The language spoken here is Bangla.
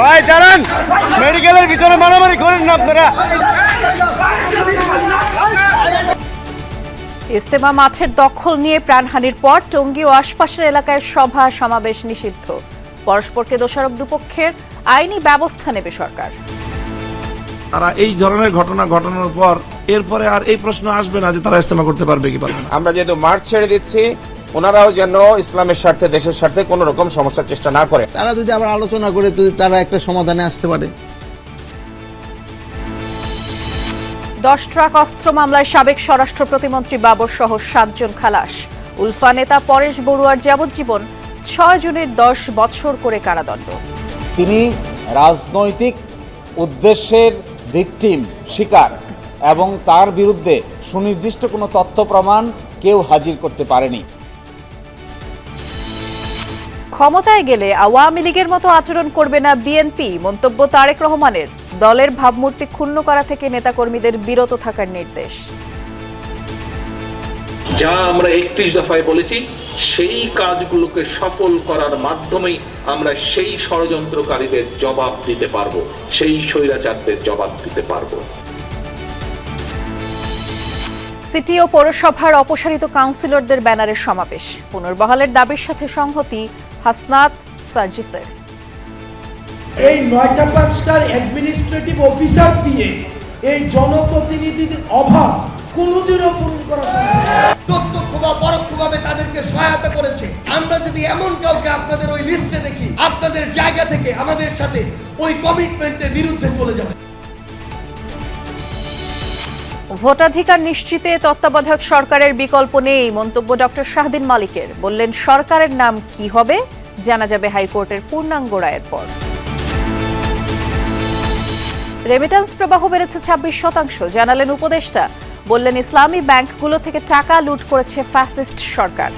ভাই দাঁড়ান। মেডিকেলের ভিতরে মারামারি করেন না আপনারা। ইস্তেমা মাঠের দখল নিয়ে প্রাণহানির পর টঙ্গী ও আশপাশের এলাকায় সভা সমাবেশ নিষিদ্ধ। পরস্পরকে দোষারোপ দুপক্ষের আইনি ব্যবস্থা নেবে সরকার। তারা এই ধরনের ঘটনা ঘটানোর পর এরপরে আর এই প্রশ্ন আসবে না যে তারা ইস্তেমা করতে পারবে কি পারবে আমরা যেহেতু মাঠ ছেড়ে দিচ্ছি ওনারাও যেন ইসলামের স্বার্থে দেশের স্বার্থে কোন রকম সমস্যার চেষ্টা না করে। তারা যদি আবার আলোচনা করে যদি তারা একটা সমাধানে আসতে পারে। দশ ট্রাক অস্ত্র মামলায় সাবেক স্বরাষ্ট্র প্রতিমন্ত্রী বাবর সহ সাতজন খালাস। উলফা নেতা পরেশ বড়ুয়ার যাবজ্জীবন ছয় জনের দশ বছর করে কারাদণ্ড। তিনি রাজনৈতিক উদ্দেশ্যের ভিকটিম শিকার এবং তার বিরুদ্ধে সুনির্দিষ্ট কোনো তথ্য প্রমাণ কেউ হাজির করতে পারেনি। ক্ষমতায় গেলে আওয়ামী লীগের মতো আচরণ করবে না বিএনপি মন্তব্য তারেক রহমানের। দলের ভাবমূর্তি ক্ষুণ্ণ করা থেকে নেতাকর্মীদের বিরত থাকার নির্দেশ। যা আমরা একত্রিশ দফায় বলেছি সেই কাজগুলোকে সফল করার মাধ্যমেই আমরা সেই ষড়যন্ত্রকারীদের জবাব দিতে পারব সেই স্বৈরাচারদের জবাব দিতে পারব। সিটি ও পৌরসভার অপসারিত কাউন্সিলরদের ব্যানারের সমাবেশ। পুনর্বহালের দাবির সাথে সংহতি হাসনাত সার্জিসের এই নয়টা পাঁচটার অ্যাডমিনিস্ট্রেটিভ অফিসার দিয়ে এই জনপ্রতিনিধির অভাব কোনোদিনও পূরণ করা সম্ভব। প্রত্যক্ষ বা পরোক্ষভাবে তাদেরকে সহায়তা করেছে। আমরা যদি এমন কাউকে আপনাদের ওই লিস্টে দেখি আপনাদের জায়গা থেকে আমাদের সাথে ওই কমিটমেন্টের বিরুদ্ধে চলে যাবে। ভোটাধিকার নিশ্চিতে তত্ত্বাবধায়ক সরকারের বিকল্প নেই, মন্তব্য ডক্টর শাহদিন মালিকের। বললেন, সরকারের নাম কি হবে? জানা যাবে হাইকোর্টের পূর্ণাঙ্গ রায়ের পর। রেমিটেন্স প্রবাহ বেড়েছে ছাব্বিশ শতাংশ, জানালেন উপদেষ্টা। বললেন, ইসলামী ব্যাংকগুলো থেকে টাকা লুট করেছে ফ্যাসিস্ট সরকার।